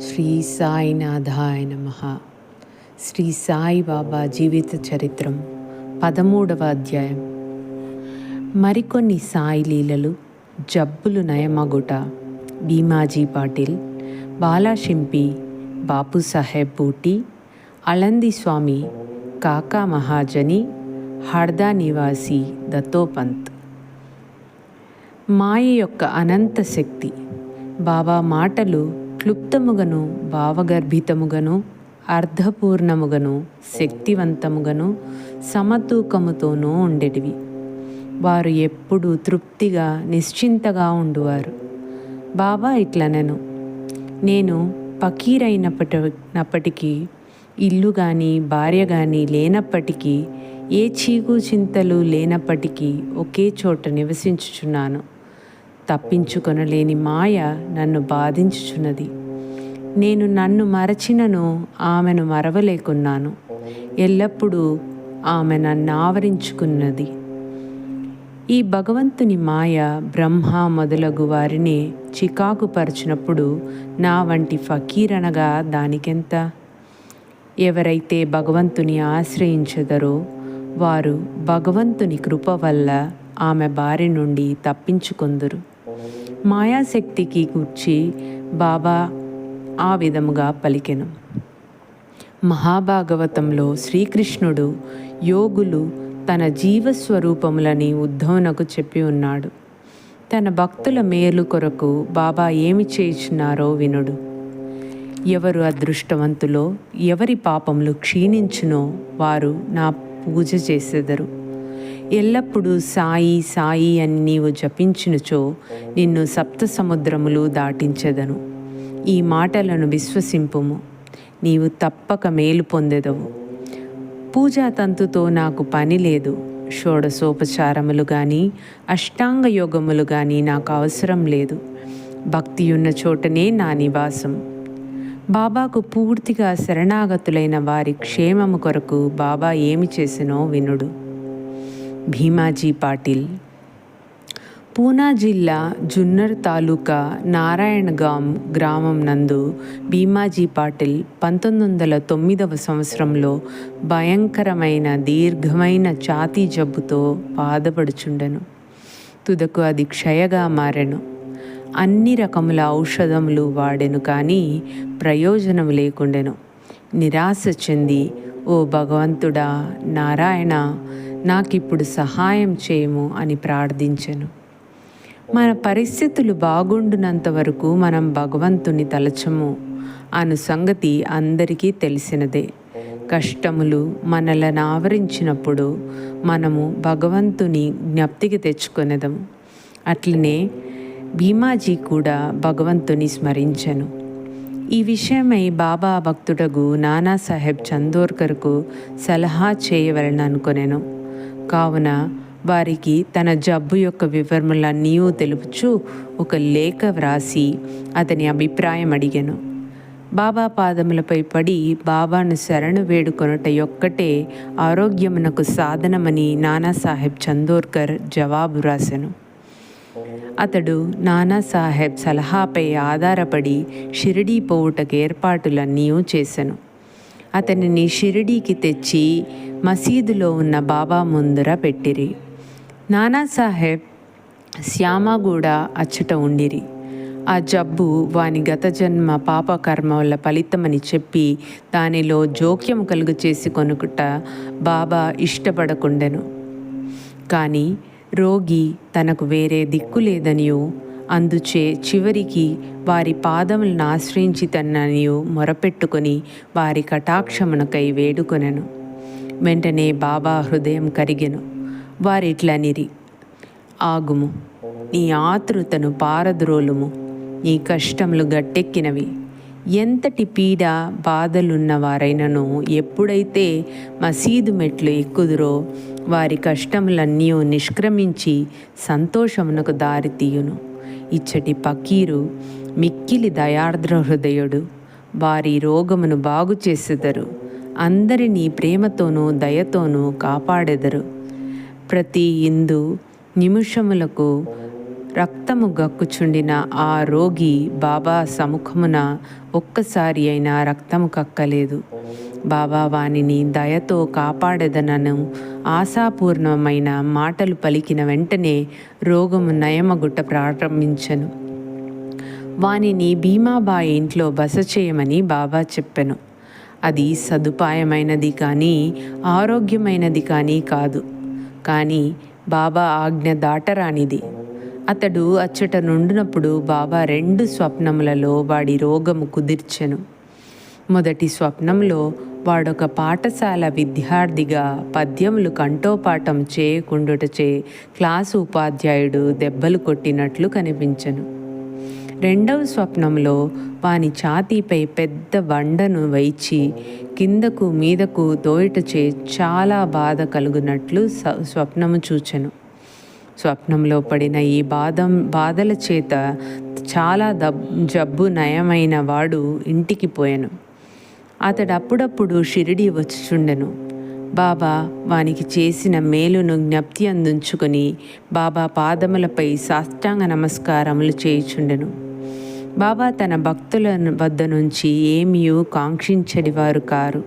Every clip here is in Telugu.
శ్రీ సాయినాథాయ నమ. శ్రీ సాయిబాబా జీవిత చరిత్రం పదమూడవ అధ్యాయం. మరికొన్ని సాయి లీలలు జబ్బులు నయమగుట భీమాజీ పాటిల్ బాలాషింపి బాపు సాహెబ్ బూటి అలంది స్వామి కాకా మహాజని హర్దా నివాసి దత్తోపంత్. మాయ యొక్క అనంత శక్తి. బాబా మాటలు క్లుప్తముగను భావగర్భితముగను అర్ధపూర్ణముగను శక్తివంతముగను సమతూకముతోనూ ఉండేటివి. వారు ఎప్పుడూ తృప్తిగా నిశ్చింతగా ఉండువారు. బాబా ఇట్లనను నేను పకీరైనప్పటికీ ఇల్లు కానీ భార్య కానీ లేనప్పటికీ ఏ చీకు చింతలు లేనప్పటికీ ఒకే చోట నివసించుచున్నాను. తప్పించుకొనలేని మాయ నన్ను బాధించుచున్నది. నేను నన్ను మరచినను ఆమెను మరవలేకున్నాను. ఎల్లప్పుడూ ఆమె నన్ను ఆవరించుకున్నది. ఈ భగవంతుని మాయ బ్రహ్మ మొదలగు వారిని చికాకుపరచినప్పుడు నా వంటి ఫకీరనగా దానికెంత? ఎవరైతే భగవంతుని ఆశ్రయించదరో వారు భగవంతుని కృప వల్ల ఆమె బారి నుండి తప్పించుకొందురు. మాయాశక్తికి గుర్చి బాబా ఆ విధముగా పలికెను. మహాభాగవతంలో శ్రీకృష్ణుడు యోగులు తన జీవస్వరూపములని ఉద్ధవనకు చెప్పి ఉన్నాడు. తన భక్తుల మేలు కొరకు బాబా ఏమి చేయించినారో వినుడు. ఎవరు అదృష్టవంతులో ఎవరి పాపములు క్షీణించునో వారు నా పూజ చేసెదరు. ఎల్లప్పుడూ సాయి సాయి అని నీవు జపించినచో నిన్ను సప్త సముద్రములు దాటించెదను. ఈ మాటలను విశ్వసింపుము. నీవు తప్పక మేలు పొందెదవు. పూజా తంతుతో నాకు పని లేదు. షోడసోపచారములు కానీ అష్టాంగ యోగములు కానీ నాకు అవసరం లేదు. భక్తి ఉన్న చోటనే నా నివాసం. బాబాకు పూర్తిగా శరణాగతులైన వారి క్షేమము కొరకు బాబా ఏమి చేసినో వినుడు. భీమాజీ పాటిల్. పూనా జిల్లా జున్నర్ తాలూకా నారాయణగాం గ్రామం నందు భీమాజీ పాటిల్ పంతొమ్మిది వందల తొమ్మిదవ సంవత్సరంలో భయంకరమైన దీర్ఘమైన ఛాతీ జబ్బుతో బాధపడుచుండెను. తుదకు అది క్షయగా మారెను. అన్ని రకముల ఔషధములు వాడెను కానీ ప్రయోజనం లేకుండెను. నిరాశ చెంది ఓ భగవంతుడా నారాయణ నాకిప్పుడు సహాయం చేయము అని ప్రార్థించెను. మన పరిస్థితులు బాగుండునంత వరకు మనం భగవంతుని తలచము అను సంగతి అందరికీ తెలిసినదే. కష్టములు మనలను ఆవరించినప్పుడు మనము భగవంతుని జ్ఞప్తికి తెచ్చుకొనేదము. అట్లనే భీమాజీ కూడా భగవంతుని స్మరించను. ఈ విషయమై బాబా భక్తుడగు నానాసాహెబ్ చందోర్కర్కు సలహా చేయవలన అనుకొనెను కావున వారికి తన జబ్బు యొక్క వివరములన్నీ తెలుపుచు ఒక లేఖ వ్రాసి అతని అభిప్రాయం అడిగాను. బాబా పాదములపై పడి బాబాను శరణు వేడుకొనుట యొక్కటే ఆరోగ్యమునకు సాధనమని నానాసాహెబ్ చందోర్కర్ జవాబు రాశాను అతడు నానాసాహెబ్ సలహాపై ఆధారపడి షిరిడీ పోవుటకు ఏర్పాటులన్నీ చేశాను అతనిని షిరిడీకి తెచ్చి మసీదులో ఉన్న బాబా ముందర పెట్టిరి. నానాసాహెబ్ శ్యామగూడ అచ్చట ఉండిరి. ఆ జబ్బు వాని గత జన్మ పాపకర్మ వల్ల ఫలితమని చెప్పి దానిలో జోక్యం కలుగు చేసి కొనుకుట బాబా ఇష్టపడకుండెను. కానీ రోగి తనకు వేరే దిక్కు లేదనియో అందుచే చివరికి వారి పాదములను ఆశ్రయించి తన్ననియు మొరపెట్టుకొని వారి కటాక్షమునకై వేడుకొనెను. వెంటనే బాబా హృదయం కరిగెను. వారిట్లనిరి ఆగుము. నీ ఆతృతను పారద్రోలుము. నీ కష్టములు గట్టెక్కినవి. ఎంతటి పీడ బాధలున్నవారైనను ఎప్పుడైతే మసీదు మెట్లు ఎక్కుదురో వారి కష్టములన్నీ నిష్క్రమించి సంతోషమునకు దారితీయును ఇచ్చటి పకీరు మిక్కిలి దయార్ద్ర హృదయుడు వారి రోగమును బాగు చేసెదరు అందరినీ ప్రేమతోనూ దయతోనూ కాపాడెదరు. ప్రతి ఇందు నిమిషములకు రక్తము గక్కుచుండిన ఆ రోగి బాబా సముఖమున ఒక్కసారి అయినా రక్తము కక్కలేదు. బాబా వానిని దయతో కాపాడెదనను ఆశాపూర్ణమైన మాటలు పలికిన వెంటనే రోగము నయమగుట్ట ప్రారంభించను. వానిని భీమాబాయి ఇంట్లో బస చేయమని బాబా చెప్పెను. అది సదుపాయమైనది కానీ ఆరోగ్యమైనది కానీ కాదు. కానీ బాబా ఆజ్ఞ దాటరానిది. అతడు అచ్చట నుండినప్పుడు బాబా రెండు స్వప్నములలో వాడి రోగము కుదిర్చెను. మొదటి స్వప్నంలో వాడొక పాఠశాల విద్యార్థిగా పద్యములు కంఠోపాఠం చేయకుండుటచే క్లాసు ఉపాధ్యాయుడు దెబ్బలు కొట్టినట్లు కనిపించను. రెండవ స్వప్నంలో వాని ఛాతీపై పెద్ద బండను వైచి కిందకు మీదకు దోయటచే చాలా బాధ కలుగునట్లు స- స్వప్నము చూచెను. స్వప్నంలో పడిన ఈ బాధం బాధల చేత చాలా దబ్ జబ్బు నయమైన వాడు ఇంటికి పోయాను. అతడు అప్పుడప్పుడు షిరిడి వచ్చుచుండెను. బాబా వానికి చేసిన మేలును జ్ఞప్తి అందించుకొని బాబా పాదములపై సాష్టాంగ నమస్కారములు చేయుచుండెను. బాబా తన భక్తుల వద్ద నుంచి ఏమియూ కాంక్షించడి వారు కారు.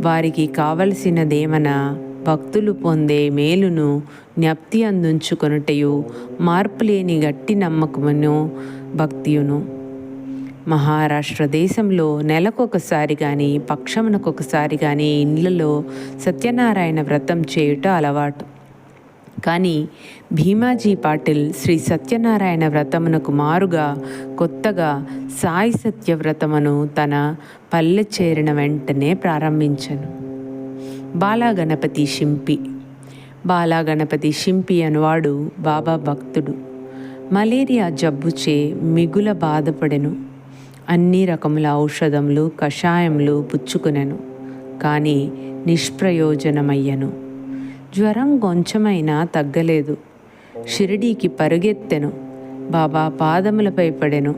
వారికి కావలసినదేమన భక్తులు పొందే మేలును జ్ఞప్తి అందించుకొనుటయు మార్పులేని గట్టి నమ్మకమును భక్తియును. మహారాష్ట్ర దేశంలో నెలకొకసారి కానీ పక్షమునకొకసారి కానీ ఇండ్లలో సత్యనారాయణ వ్రతం చేయుట అలవాటు. కానీ భీమాజీ పాటిల్ శ్రీ సత్యనారాయణ వ్రతమునకు మారుగా కొత్తగా సాయి సత్య వ్రతమును తన పల్లె చేరిన వెంటనే ప్రారంభించను. బాలాగణపతి షింపి బాలాగణపతి షింపి అనువాడు బాబా భక్తుడు. మలేరియా జబ్బుచే మిగుల బాధపడెను. అన్ని రకముల ఔషధములు కషాయములు పుచ్చుకునెను. కానీ నిష్ప్రయోజనమయ్యను. జ్వరం కొంచెమైనా తగ్గలేదు. షిరిడీకి పరుగెత్తెను. బాబా పాదములపై పడెను.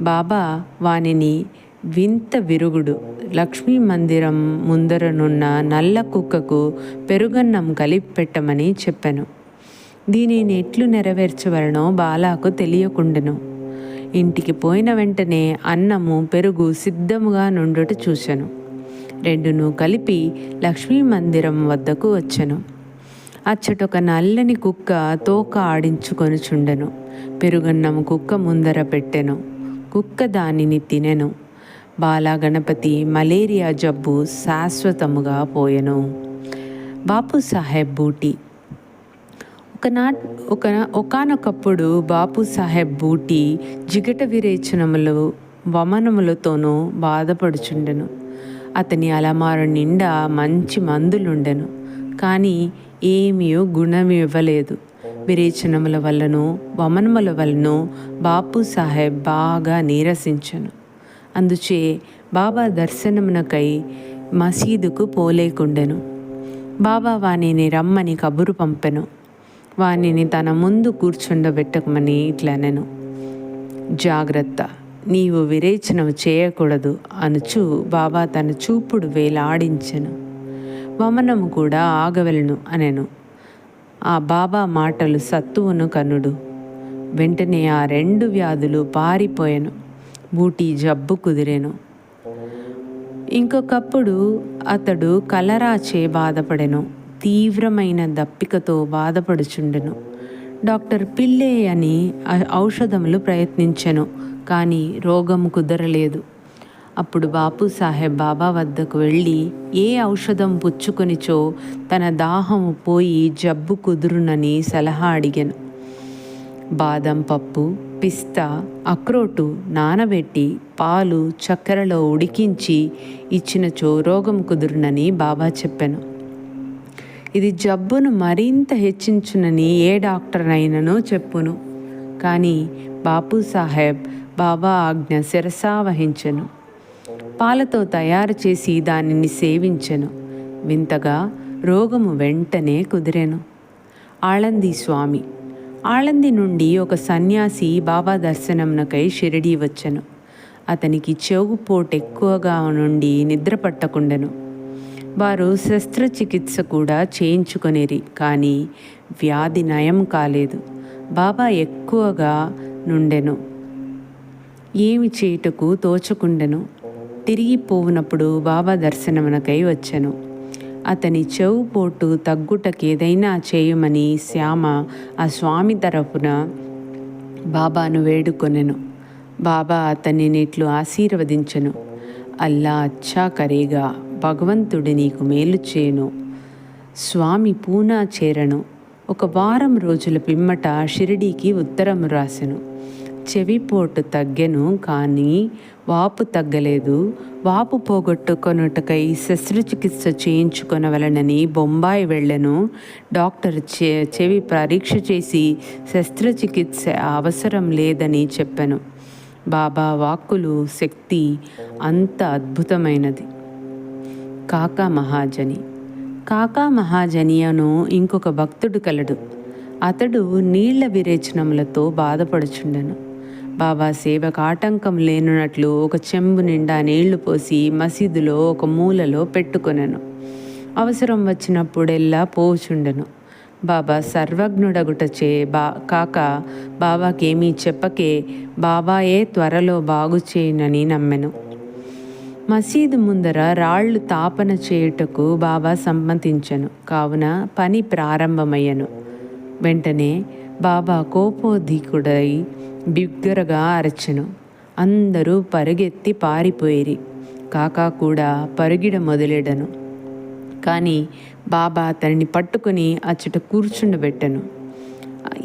బాబా వానిని వింత విరుగుడు. లక్ష్మీ మందిరం ముందరనున్న నల్ల కుక్కకు పెరుగన్నం కలిపి పెట్టమని చెప్పాను. దీనిని ఎట్లు నెరవేర్చవలనో బాలాకు తెలియకుండెను. ఇంటికి పోయిన వెంటనే అన్నము పెరుగు సిద్ధముగా నుండుట చూశాను. రెండును కలిపి లక్ష్మీ మందిరం వద్దకు వచ్చెను. అచ్చటొక నల్లని కుక్క తోక ఆడించుకొనుచుండెను. పెరుగన్నము కుక్క ముందర పెట్టెను. కుక్క దానిని తినెను. బాలాగణపతి మలేరియా జబ్బు శాశ్వతముగా పోయెను. బాపు సాహెబ్ బూటి. ఒకనాట్ ఒక ఒకనొకప్పుడు బాపు సాహెబ్ బూటి జిగట విరేచనములు వమనములతోనూ బాధపడుచుండెను. అతని అలమారు నిండా మంచి మందులుండెను. కానీ ఏమీ గుణమివ్వలేదు. విరేచనముల వల్లనో వమనముల వలన బాపు సాహెబ్ బాగా నీరసించను. అందుచే బాబా దర్శనమునకై మసీదుకు పోలేకుండెను. బాబా వానిని రమ్మని కబురు పంపెను. వానిని తన ముందు కూర్చుండబెట్టకమని ఇట్లనెను. జాగ్రత్త. నీవు విరేచనం చేయకూడదు అనుచు బాబా తన చూపుడు వేలాడించెను. వమనము కూడా ఆగవెలను అనెను. ఆ బాబా మాటలు సత్తువును కనుడు. వెంటనే ఆ రెండు వ్యాధులు పారిపోయాను. బూటి జబ్బు కుదిరెను. ఇంకొకప్పుడు అతడు కలరాచే బాధపడెను. తీవ్రమైన దప్పికతో బాధపడుచుండెను. డాక్టర్ పిల్లే అని ఔషధములు ప్రయత్నించెను. కానీ రోగం కుదరలేదు. అప్పుడు బాపు సాహెబ్ బాబా వద్దకు వెళ్ళి ఏ ఔషధం పుచ్చుకొనిచో తన దాహం పోయి జబ్బు కుదురునని సలహా అడిగాను. బాదం పప్పు పిస్తా అక్రోటు నానబెట్టి పాలు చక్కెరలో ఉడికించి ఇచ్చినచో రోగం కుదురునని బాబా చెప్పాను. ఇది జబ్బును మరింత హెచ్చించునని ఏ డాక్టర్ అయిననో చెప్పును. కానీ బాపు సాహెబ్ బాబా ఆజ్ఞ శిరసా వహించెను. పాలతో తయారు చేసి దానిని సేవించెను. వింతగా రోగము వెంటనే కుదిరెను. ఆళంది స్వామి ఆళంది నుండి ఒక సన్యాసి బాబా దర్శనంనకై షిరిడీ వచ్చెను. అతనికి చెవుపోటు ఎక్కువగా నుండి నిద్ర పట్టకుండెను. వారు శస్త్రచికిత్స కూడా చేయించుకొనేరి కానీ వ్యాధి నయం కాలేదు. బాబా ఎక్కువగా నుండెను. ఏమి చేయుటకు తోచకుండెను? తిరిగి పోవునప్పుడు బాబా దర్శనమునకై వచ్చెను. అతని చెవు పోటు తగ్గుటకు ఏదైనా చేయమని శ్యామ ఆ స్వామి తరపున బాబాను వేడుకొనెను. బాబా అతన్ని నెట్లు ఆశీర్వదించెను. అల్లా అచ్చా కరేగా భగవంతుడి నీకు మేలు చేయను. స్వామి పూనా చేరను. ఒక వారం రోజుల పిమ్మట షిరిడీకి ఉత్తరం రాసెను. చెవిపోటు తగ్గెను కానీ వాపు తగ్గలేదు. వాపు పోగొట్టుకొనుటకై శస్త్రచికిత్స చేయించుకొనవలనని బొంబాయి వెళ్ళెను. డాక్టర్ చె చెవి పరీక్ష చేసి శస్త్రచికిత్స అవసరం లేదని చెప్పాను. బాబా వాక్కులు శక్తి అంత అద్భుతమైనది. కాకా మహాజని. కాకా మహాజని అను ఇంకొక భక్తుడు కలడు. అతడు నీళ్ళ విరేచనములతో బాధపడుచుండెను. బాబా సేవకు ఆటంకం లేనున్నట్లు ఒక చెంబు నిండా నీళ్ళు పోసి మసీదులో ఒక మూలలో పెట్టుకొనెను. అవసరం వచ్చినప్పుడెల్లా పోచుండెను. బాబా సర్వజ్ఞుడగుటచే బా కాక బాబాకేమీ చెప్పకే బాబాయే త్వరలో బాగు చేయనని నమ్మెను. మసీదు ముందర రాళ్ళు తాపన చేయుటకు బాబా సమ్మతించను. కావున పని ప్రారంభమయ్యను. వెంటనే బాబా కోపోధికుడై బిగ్గరగా అరచెను. అందరూ పరుగెత్తి పారిపోయిరి. కాకా కూడా పరుగిడ మొదలెడను. కానీ బాబా అతన్ని పట్టుకుని అచ్చట కూర్చుండబెట్టను.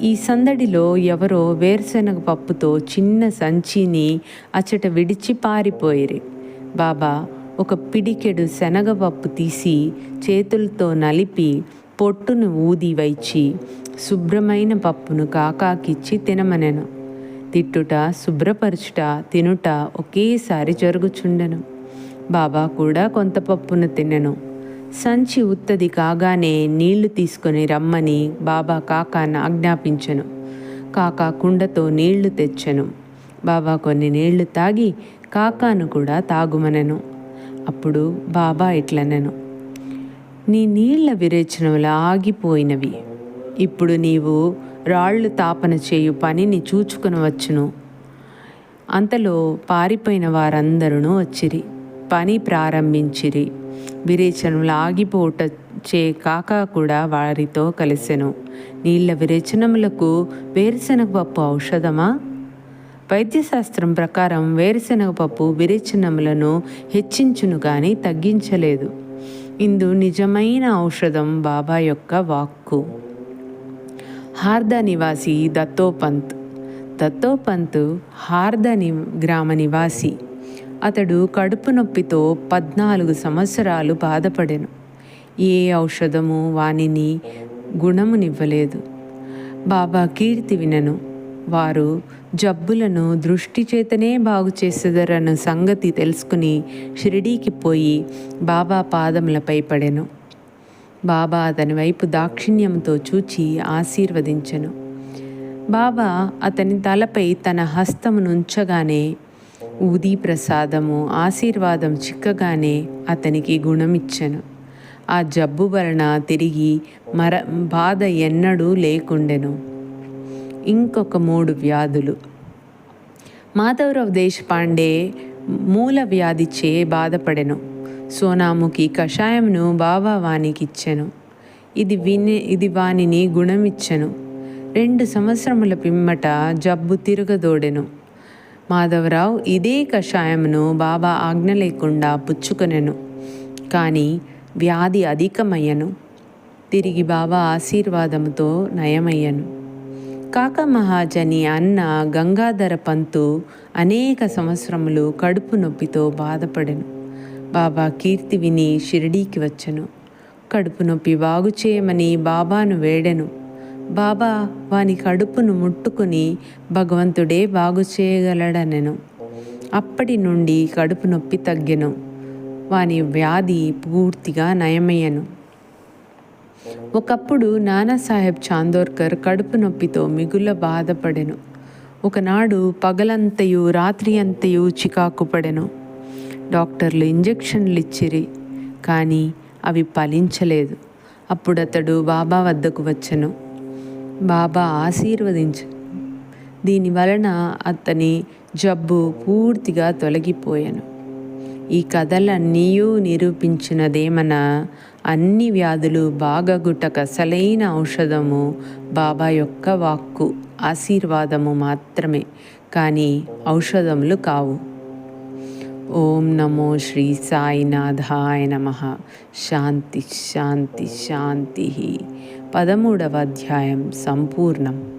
ఈ సందడిలో ఎవరో వేరుశనగ పప్పుతో చిన్న సంచిని అచ్చట విడిచి పారిపోయిరి. బాబా ఒక పిడికెడు శనగపప్పు తీసి చేతులతో నలిపి పొట్టును ఊది వైచి శుభ్రమైన పప్పును కాకాకిచ్చి తినమనెను. తిట్టుట శుభ్రపరచుట తినుట ఒకేసారి జరుగుచుండెను. బాబా కూడా కొంత పప్పును తినెను సంచి ఉత్తది కాగానే నీళ్ళు తీసుకొని రమ్మని బాబా కాకాను ఆజ్ఞాపించెను. కాకా కుండతో నీళ్ళు తెచ్చెను. బాబా కొన్ని నీళ్ళు తాగి కాకాను కూడా తాగుమనెను. అప్పుడు బాబా ఇట్లనెను. నీ నీళ్ళ విరేచనములు ఆగిపోయినవి. ఇప్పుడు నీవు రాళ్ళు తాపన చేయు పనిని చూచుకునవచ్చును అంతలో పారిపోయిన వారందరూ వచ్చిరి. పని ప్రారంభించిరి. విరేచనములు ఆగిపోట చే కాక కూడా వారితో కలిసెను. నీళ్ళ విరేచనములకు వేరుశనగ పప్పు ఔషధమా? వైద్యశాస్త్రం ప్రకారం వేరుశనగ పప్పు విరేచనములను హెచ్చించును కానీ తగ్గించలేదు. ఇందు నిజమైన ఔషధం బాబా యొక్క వాక్కు. హార్దా నివాసి దత్తోపంత్. దత్తోపంత్ హార్ద ని గ్రామ నివాసి. అతడు కడుపు నొప్పితో పద్నాలుగు సంవత్సరాలు బాధపడెను. ఏ ఔషధము వానిని గుణమునివ్వలేదు. బాబా కీర్తి వినను. వారు జబ్బులను దృష్టి చేతనే బాగు చేసేదరన్న సంగతి తెలుసుకుని షిరిడీకి పోయి బాబా పాదములపై పడెను. బాబా అతని వైపు దాక్షిణ్యంతో చూచి ఆశీర్వదించెను. బాబా అతని తలపై తన హస్తమునుంచగానే ఊదీ ప్రసాదము ఆశీర్వాదం చిక్కగానే అతనికి గుణమిచ్చెను. ఆ జబ్బు వలన తిరిగి మర బాధ ఎన్నడూ లేకుండెను. ఇంకొక మూడు వ్యాధులు. మాధవరావు దేశపాండే మూల వ్యాధిచే బాధపడెను. సోనాముఖి కషాయంను బాబా వానికిచ్చెను. ఇది విని ఇది వానిని గుణమిచ్చెను. రెండు సంవత్సరముల పిమ్మట జబ్బు తిరగదోడెను. మాధవరావు ఇదే కషాయమును బాబా ఆజ్ఞ లేకుండా పుచ్చుకొనెను. కానీ వ్యాధి అధికమయ్యను. తిరిగి బాబా ఆశీర్వాదముతో నయమయ్యను. కాక మహాజని అన్న గంగాధర పంతు అనేక సంవత్సరములు కడుపు నొప్పితో బాధపడెను. బాబా కీర్తి విని షిరిడీకి వచ్చెను. కడుపు నొప్పి బాగు చేయమని బాబాను వేడెను. బాబా వాని కడుపును ముట్టుకుని భగవంతుడే బాగు చేయగలడనెను. అప్పటి నుండి కడుపు నొప్పి తగ్గెను. వాని వ్యాధి పూర్తిగా నయమయ్యను. ఒకప్పుడు నానాసాహెబ్ చాందోర్కర్ కడుపు నొప్పితో మిగుల బాధపడెను. ఒకనాడు పగలంతయు రాత్రి అంతయు చికాకు పడెను. డాక్టర్లు ఇంజెక్షన్లు ఇచ్చిరి కానీ అవి ఫలించలేదు. అప్పుడు అతడు బాబా వద్దకు వచ్చెను. బాబా ఆశీర్వదించు. దీని వలన అతని జబ్బు పూర్తిగా తొలగిపోయాను. ఈ కథలన్నీ నిరూపించినదేమన? అన్ని వ్యాధులు బాగగుటక అసలైన ఔషధము బాబా యొక్క వాక్కు ఆశీర్వాదము మాత్రమే కానీ ఔషధములు కావు. ఓం నమో శ్రీ సాయినాథాయ నమ. శాంతి శాంతి శాంతి. పదమూడవ అధ్యాయం సంపూర్ణం.